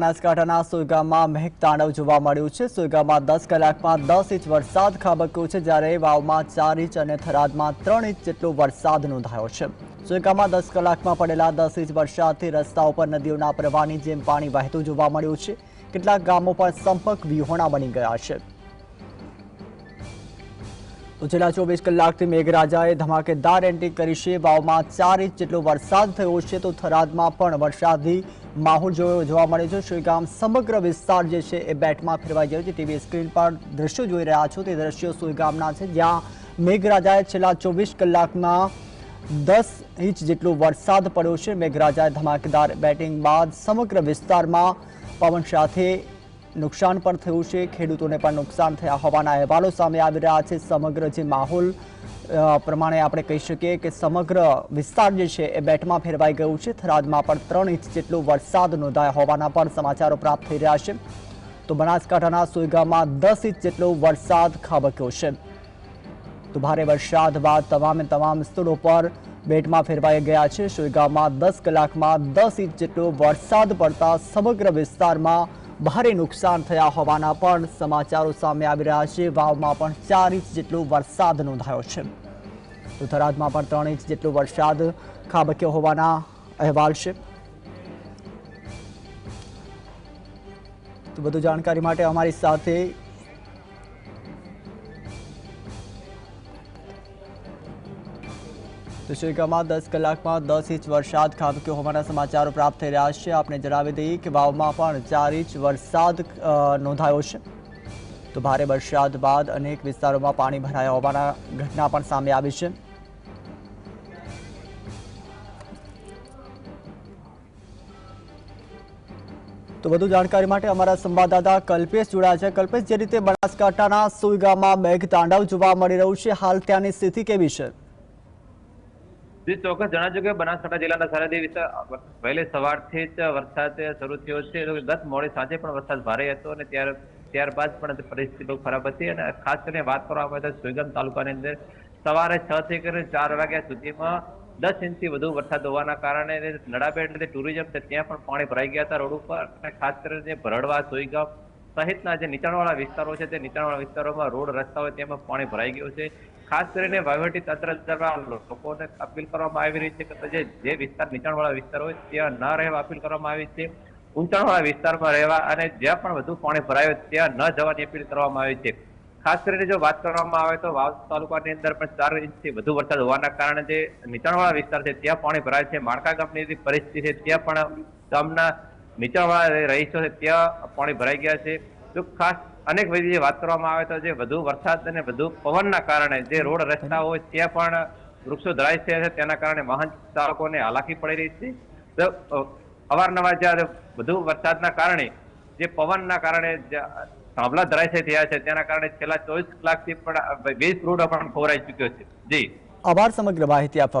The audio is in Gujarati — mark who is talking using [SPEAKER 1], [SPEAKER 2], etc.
[SPEAKER 1] બનાસકાંઠાના સોયગામમાં તાંડવ જોવા મળ્યું છે. સોયગામમાં દસ કલાકમાં દસ ઇંચ વરસાદ ખાબક્યો છે, જ્યારે વાવમાં ચાર ઇંચ અને થરાદમાં ત્રણ ઇંચ જેટલો વરસાદ નોંધાયો છે. સોયગામમાં દસ કલાકમાં પડેલા દસ ઇંચ વરસાદથી રસ્તાઓ પર નદીઓના પ્રવાહની જેમ પાણી વહેતું જોવા મળ્યું છે. કેટલાક ગામો પણ સંપર્ક વિહોણા બની ગયા છે. તો છેલ્લા ચોવીસ કલાકથી મેઘરાજાએ ધમાકેદાર એન્ટ્રી કરી છે. વાવમાં ચાર ઇંચ જેટલો વરસાદ થયો છે, તો થરાદમાં પણ વરસાદી માહોલ જોવા મળે છે. શ્રીગામ સમગ્ર વિસ્તાર જે છે એ બેટમાં ફેરવાઈ ગયો છે. ટીવી સ્ક્રીન પર દ્રશ્યો જોઈ રહ્યા છો. તે દ્રશ્યો સુઈગામના છે. જ્યાં મેઘરાજાએ છેલ્લા ચોવીસ કલાકમાં દસ ઇંચ જેટલો વરસાદ પડ્યો છે. મેઘરાજાએ ધમાકેદાર બેટિંગ બાદ સમગ્ર વિસ્તારમાં પવન સાથે નુકસાન પણ થયું છે. ખેડૂતોને પણ નુકસાન થયા હોવાના અહેવાલો સામે આવી રહ્યા છે. સમગ્ર જે માહોલ પ્રમાણે આપણે કહી શકીએ કે સમગ્ર વિસ્તાર જે છે એ બેટમાં ફેરવાઈ ગયું છે. થરાદમાં પણ ત્રણ ઇંચ જેટલો વરસાદ નોંધાયા હોવાના પણ સમાચારો પ્રાપ્ત થઈ રહ્યા છે. તો બનાસકાંઠાના સોયગામાં દસ ઇંચ જેટલો વરસાદ ખાબક્યો છે. તો ભારે વરસાદ બાદ તમામે તમામ સ્થળો પર બેટમાં ફેરવાઈ ગયા છે. સોયગામમાં દસ કલાકમાં દસ ઇંચ જેટલો વરસાદ પડતા સમગ્ર વિસ્તારમાં ભારે નુકસાન થયા હોવાના પણ સમાચારો સામે આવી રહ્યા છે. વાવમાં પણ ચાર ઇંચ જેટલો વરસાદ નોંધાયો છે. તો થરાદમાં પણ ત્રણ ઇંચ જેટલો વરસાદ ખાબક્યો હોવાના અહેવાલ છે. તો વધુ જાણકારી માટે અમારી સાથે તો દસ કલાકમાં દસ ઇંચ વરસાદ ખાબક્યો હોવાના સમાચારો પ્રાપ્ત થઈ રહ્યા છે. આપણે જણાવી દઈએ કે વાવમાં પણ ચાર ઇંચ વરસાદ નોંધાયો છે. તો ભારે વરસાદ બાદ અનેક વિસ્તારોમાં પાણી ભરાયા હોવાના ઘટના પણ સામે આવી છે. તો વધુ જાણકારી માટે અમારા સંવાદદાતા કલ્પેશ જોડાયા છે. કલ્પેશ, જે રીતે બનાસકાંઠાના સુઈગામાં મેઘ તાંડવ જોવા મળી રહ્યું છે, હાલ ત્યાંની સ્થિતિ કેવી છે?
[SPEAKER 2] ચોક્કસ જણાવજો કે બનાસકાંઠા જિલ્લાના સરહદી વિસ્તાર, વહેલી સવારથી જ વરસાદ શરૂ થયો છે. ગત મોડી સાંજે પણ વરસાદ ભારે હતો અને ત્યાર, ત્યારબાદ પણ પરિસ્થિતિ ખરાબ હતી. અને ખાસ કરીને વાત કરવામાં આવે તો સુઈગામ તાલુકાની અંદર સવારે છ થી કરીને ચાર વાગ્યા સુધીમાં દસ ઇંચથી વધુ વરસાદ હોવાના કારણે નડાબેટ એટલે ટુરિઝમ છે, ત્યાં પણ પાણી ભરાઈ ગયા હતા રોડ ઉપર. અને ખાસ કરીને જે ભરડવા, સોઈગામ સહિતના જે નીચાણવાળા વિસ્તારો છે, તે નીચાણવાળા વિસ્તારોમાં રોડ, રસ્તા હોય તેમાં પાણી ભરાઈ ગયું છે. ખાસ કરીને વહીવટી તંત્ર દ્વારા લોકોને અપીલ કરવામાં આવી રહી છે કે જે જે વિસ્તાર નીચાણવાળા વિસ્તાર હોય, ત્યાં ન રહેવા અપીલ કરવામાં આવી છે. ઊંચાણવાળા વિસ્તારમાં રહેવા અને જ્યાં પણ વધુ પાણી ભરાયું ત્યાં ન જવાની અપીલ કરવામાં આવી છે. ખાસ કરીને જો વાત કરવામાં આવે તો વાવ તાલુકાની અંદર પણ ચાર ઇંચથી વધુ વરસાદ હોવાના કારણે જે નીચાણવાળા વિસ્તાર છે, ત્યાં પાણી ભરાય છે. માળકા ગામની જે પરિસ્થિતિ છે, ત્યાં પણ ગામના નીચાણવાળા રહીશો છે, ત્યાં પાણી ભરાઈ ગયા છે. જો ખાસ અનેક વિધિ વાત કરવામાં આવે તો જે વધુ વરસાદ અને વધુ પવનના કારણે જે રોડ રસ્તા હોય, ત્યાં પણ વૃક્ષો ધરાય છે તેના કારણે વાહન ચાલકોને હાલાકી પડી રહી છે. તો અવારનવાર જ્યારે વધુ વરસાદના કારણે જે પવનના કારણે જે થાંભલા ધરાય છે થયા છે. તેના કારણે છેલ્લા ચોવીસ કલાકથી પણ વીસ રોડ પણ ખોરાઈ ચુક્યો છે. જી.
[SPEAKER 1] આભાર, સમગ્ર માહિતી આપવા